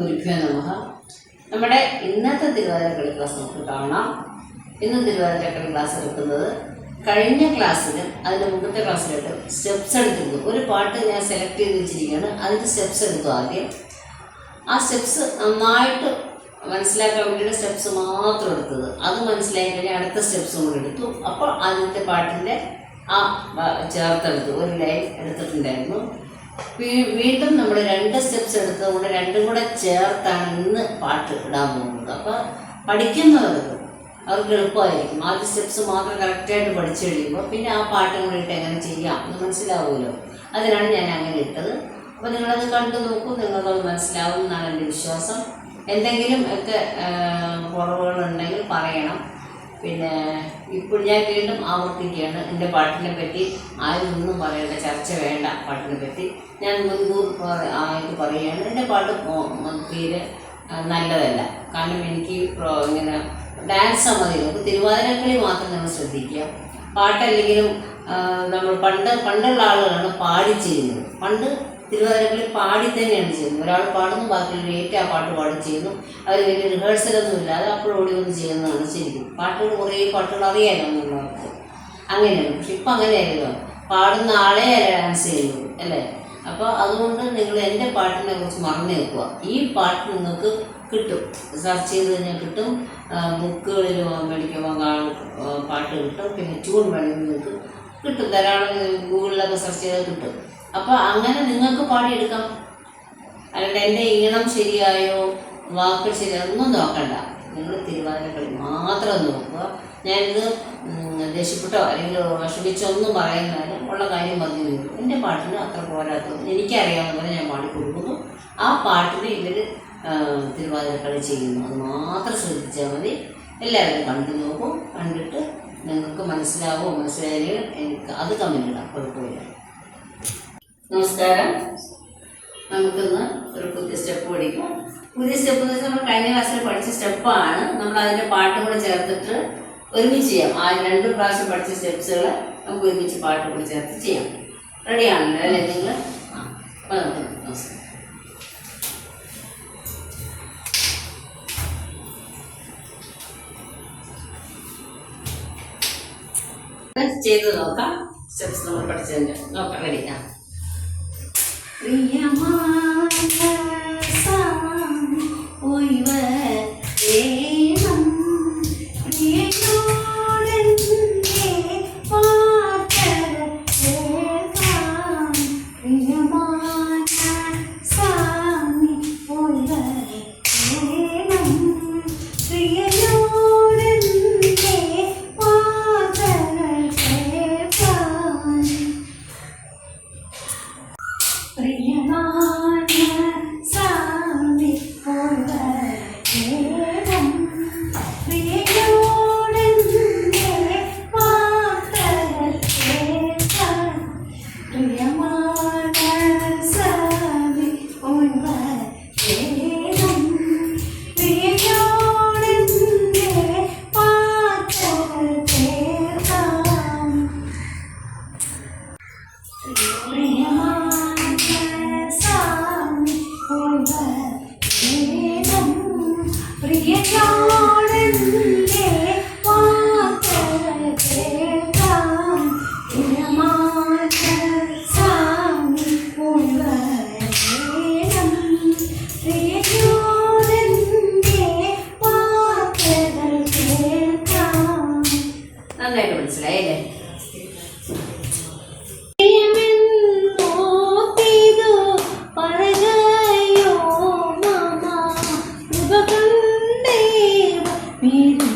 ഗുരുഭ്യോ നമ നമ്മുടെ ഇന്നത്തെ തിരുവാതിരക്കളി ക്ലാസ് നമുക്ക് കാണാം. ഇന്ന് തിരുവാതിരക്കളി ക്ലാസ് എടുക്കുന്നത് കഴിഞ്ഞ ക്ലാസ്സിലും അതിന്റെ മുമ്പത്തെ ക്ലാസ്സിലായിട്ട് സ്റ്റെപ്സ് എടുത്തിരുന്നു. ഒരു പാട്ട് ഞാൻ സെലക്ട് ചെയ്ത് വെച്ചിരിക്കുകയാണ്. അതിന്റെ സ്റ്റെപ്സ് എടുത്തു ആദ്യം. ആ സ്റ്റെപ്സ് നന്നായിട്ട് മനസ്സിലാക്കാൻ വേണ്ടിയിട്ട് സ്റ്റെപ്സ് മാത്രം എടുത്തത്. അത് മനസ്സിലായി കഴിഞ്ഞാൽ അടുത്ത സ്റ്റെപ്സും കൂടി എടുത്തു. അപ്പോൾ ആദ്യത്തെ പാട്ടിന്റെ ആ ചേർത്തെടുത്തു ഒരു ലൈൻ എടുത്തിട്ടുണ്ടായിരുന്നു. വീണ്ടും നമ്മൾ രണ്ട് സ്റ്റെപ്സ് എടുത്തുകൊണ്ട് രണ്ടും കൂടെ ചേർത്താണ് ഇന്ന് പാട്ട് ഇടാൻ പോകുന്നത്. അപ്പോൾ പഠിക്കുന്നവർക്ക് അവർക്ക് എളുപ്പമായിരിക്കും. ആദ്യ സ്റ്റെപ്സ് മാത്രം കറക്റ്റായിട്ട് പഠിച്ചു കഴിയുമ്പോൾ പിന്നെ ആ പാട്ടും കൂടിയിട്ട് എങ്ങനെ ചെയ്യാം എന്ന് മനസ്സിലാവുമല്ലോ. അതിനാണ് ഞാൻ അങ്ങനെ ഇട്ടത്. അപ്പോൾ നിങ്ങളത് കണ്ടു നോക്കൂ നിങ്ങൾക്കത് മനസ്സിലാവും എന്നാണ് എന്റെ വിശ്വാസം. എന്തെങ്കിലും ഒക്കെ കുറവുകളുണ്ടെങ്കിൽ പറയണം. പിന്നെ ഇപ്പോൾ ഞാൻ വീണ്ടും ആവർത്തിക്കുകയാണ്. എന്റെ പാട്ടിനെ പറ്റി ആരും ഒന്നും പറയേണ്ട ചർച്ച വേണ്ട പാട്ടിനെ പറ്റി. ഞാൻ മുൻകൂർ ആയിട്ട് പറയുകയാണ്. എന്റെ പാട്ട് തീരെ നല്ലതല്ല. കാരണം എനിക്ക് ഇങ്ങനെ ഡാൻസ് മതി നമുക്ക് തിരുവാതിരക്കളി മാത്രം നമ്മൾ ശ്രദ്ധിക്കുക. പാട്ടല്ലെങ്കിലും നമ്മൾ പണ്ട് പണ്ടുള്ള ആളുകളാണ് പാടി ചെയ്യുന്നത്. പണ്ട് തിരുവാതിരക്കളി പാടി തന്നെയാണ് ചെയ്യുന്നത്. ഒരാൾ പാടുന്നു ബാക്കിയുള്ള ഏറ്റവും ആ പാട്ട് പാടി ചെയ്യുന്നു. അവർ വലിയ റിഹേഴ്സലൊന്നും ഇല്ലാതെ അപ്പോഴോടി വന്ന് ചെയ്യുന്നതാണ് ശരിക്കും. പാട്ടുകൾ കുറേ പാട്ടുകൾ അറിയാലോ എന്നുള്ളവർക്ക് അങ്ങനെയാണ്. പക്ഷെ ഇപ്പം അങ്ങനെയല്ലല്ലോ പാടുന്ന ആളെ ഡാൻസ് ചെയ്യുന്നത് അല്ലേ? അപ്പോൾ അതുകൊണ്ട് നിങ്ങൾ എന്റെ പാട്ടിനെ കുറിച്ച് മറന്നു വെക്കുക. ഈ പാട്ട് നിങ്ങൾക്ക് കിട്ടും. സെർച്ച് ചെയ്ത് കഴിഞ്ഞാൽ കിട്ടും. ബുക്കുകളിൽ മേടിക്കുമ്പോൾ പാട്ട് കിട്ടും. പിന്നെ ട്യൂൺ വേണമെങ്കിൽ നിങ്ങൾക്ക് കിട്ടും. ധാരാളം ഗൂഗിളിലൊക്കെ സെർച്ച് ചെയ്താൽ കിട്ടും. അപ്പോൾ അങ്ങനെ നിങ്ങൾക്ക് പാടിയെടുക്കാം. അല്ലാണ്ട് എന്റെ ഈണം ശരിയായോ വാക്കുകൾ ശരിയായോ ഒന്നും നോക്കണ്ട. നിങ്ങൾ തിരുവാതിരക്കളി മാത്രം നോക്കുക. ഞാനിത് ദേഷ്യപ്പെട്ടോ അല്ലെങ്കിൽ വിഷമിച്ചോ ഒന്നും പറയുന്നതിന് ഉള്ള കാര്യം മതി വരും എന്റെ പാട്ടിന് അത്ര പോരാത്തത് എനിക്കറിയാവുന്ന ഞാൻ പാടി കൊടുക്കുന്നു. ആ പാട്ടിന് ഇവർ തിരുവാതിരക്കളി ചെയ്യുന്നു. അത് മാത്രം ശ്രദ്ധിച്ചാൽ മതി. എല്ലാവരും കണ്ടു നോക്കും കണ്ടിട്ട് നിങ്ങൾക്ക് മനസ്സിലാവുമോ മനസ്സിലായാലും എനിക്ക് അത് തമ്മിലുള്ള കുഴപ്പമില്ല. നമസ്കാരം. നമുക്കിന്ന് ഒരു പുതിയ സ്റ്റെപ്പ് പഠിക്കാം. പുതിയ സ്റ്റെപ്പ് എന്ന് വെച്ചാൽ നമ്മൾ കഴിഞ്ഞ ക്ലാസ്സിൽ പഠിച്ച സ്റ്റെപ്പാണ്. നമ്മൾ അതിന്റെ പാട്ടും കൂടെ ചേർത്തിട്ട് ഒരുമിച്ച് ചെയ്യാം. ആ രണ്ട് പ്രാവശ്യം പഠിച്ച സ്റ്റെപ്സുകൾ നമുക്ക് ഒരുമിച്ച് പാട്ടും കൂടെ ചേർത്ത് ചെയ്യാം. റെഡി ആണല്ലോ? അല്ലേ നിങ്ങൾ? ആ അപ്പോൾ നമുക്ക് നമസ്കാരം. ചെയ്ത് നോക്കാം. സ്റ്റെപ്സ് നമ്മൾ പഠിച്ചതിന്റെ. നോക്കാം റെഡി ആ. നന്നായിട്ട് 比你。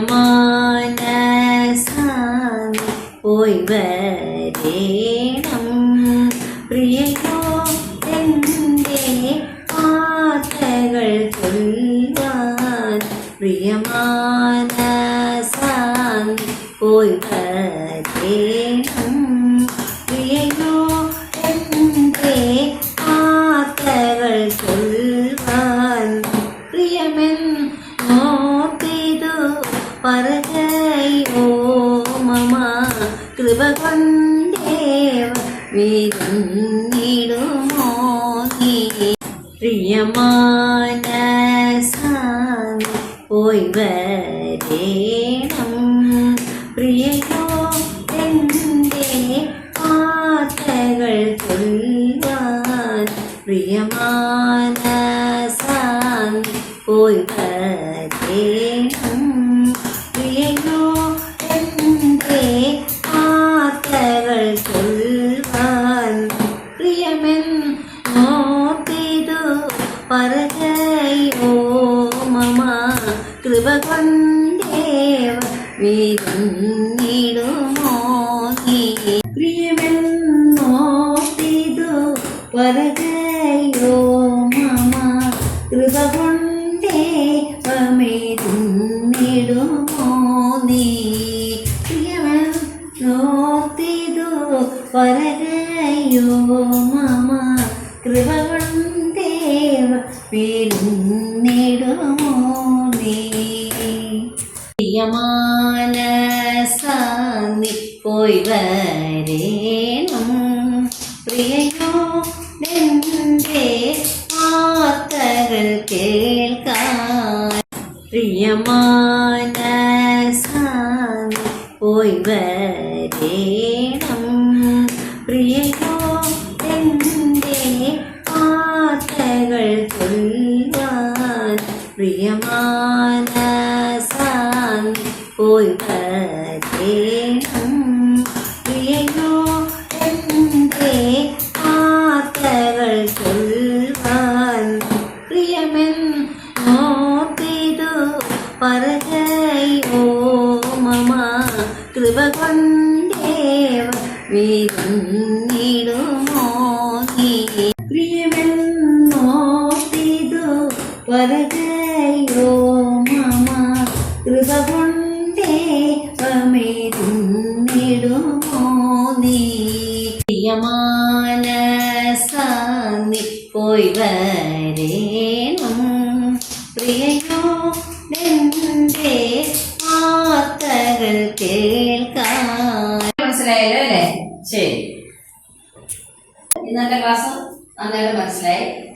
പ്രിയമാനസാമി പോയി വരേണം. പ്രിയയോ എന്റെ ആത്തകൾ ചൊല്ലുവാൻ പ്രിയമാനസാന്തി വീരുന്നിടുമോ നീ പ്രിയമാനസാമി പോയി വരേണം. പ്രിയയോ എന്റെ വാർത്തകൾ പ്രിയമാന പ്രിയമാനസാമി പോയി വരേണം. കൃപ കൊണ്ടേവ പ്രിയമാനസാന്നി പോയി വരേണം പ്രിയയോ നിന്റെ വാർത്തകൾ കേൾക്കാൻ. പ്രിയമാനസാന്നി പോയി വരേണം വീരുന്നിടുമോ നീ പ്രിയമെൻ നോത്തിതു പറകയോ മമ കൃപ കൊണ്ടേവ വീരുന്നിടുമോ നീ പ്രിയമാനസാന്നി പോയി വരേണം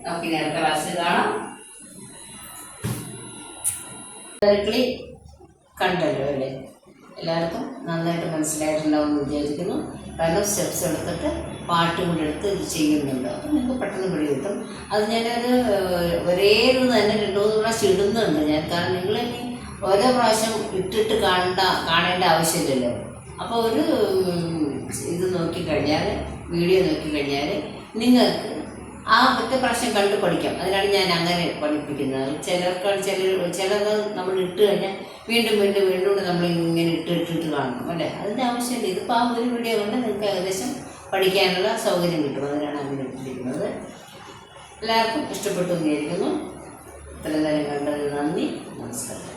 നമുക്ക് നേരത്തെ ക്ലാസ്സിൽ കാണാം. ഡയറക്ട്ലി കണ്ടല്ലോ അല്ലേ? എല്ലാവർക്കും നന്നായിട്ട് മനസ്സിലായിട്ടുണ്ടാവും എന്ന് വിചാരിക്കുന്നു. കാരണം സ്റ്റെപ്സ് എടുത്തിട്ട് പാട്ട് കൂടെ എടുത്ത് ഇത് ചെയ്യുന്നുണ്ട്. അപ്പം നിങ്ങൾക്ക് പെട്ടെന്ന് പിടി കിട്ടും അത് ഞാനത് ഒരേ തന്നെ രണ്ടു മൂന്ന് പ്രാവശ്യം ഇടുന്നുണ്ട് ഞാൻ. കാരണം നിങ്ങൾ ഓരോ പ്രാവശ്യം ഇട്ടിട്ട് കാണേണ്ട കാണേണ്ട ആവശ്യമില്ലല്ലോ. അപ്പോൾ ഒരു ഇത് നോക്കിക്കഴിഞ്ഞാൽ വീഡിയോ നോക്കിക്കഴിഞ്ഞാൽ നിങ്ങൾക്ക് ആ ഒറ്റ പ്രശ്നം കണ്ട് പഠിക്കാം. അതിനാണ് ഞാൻ അങ്ങനെ പഠിപ്പിക്കുന്നത്. ചിലർക്ക് ചിലർ ചിലത് നമ്മൾ ഇട്ട് കഴിഞ്ഞാൽ വീണ്ടും വീണ്ടും വീണ്ടും നമ്മൾ ഇങ്ങനെ ഇട്ട് ഇട്ടിട്ട് കാണണം അല്ലേ? അതിന്റെ ആവശ്യമില്ല. ഇതിപ്പോൾ ആ ഒരു വീഡിയോ കൊണ്ട് നിങ്ങൾക്ക് ഏകദേശം പഠിക്കാനുള്ള സൗകര്യം കിട്ടും. അതിനാണ് അങ്ങനെ ഇട്ടിരിക്കുന്നത് എല്ലാവർക്കും ഇഷ്ടപ്പെട്ടു എന്ന് വിചാരിക്കുന്നു. ഇത്രയും നേരം കണ്ടതിന് നന്ദി. നമസ്കാരം.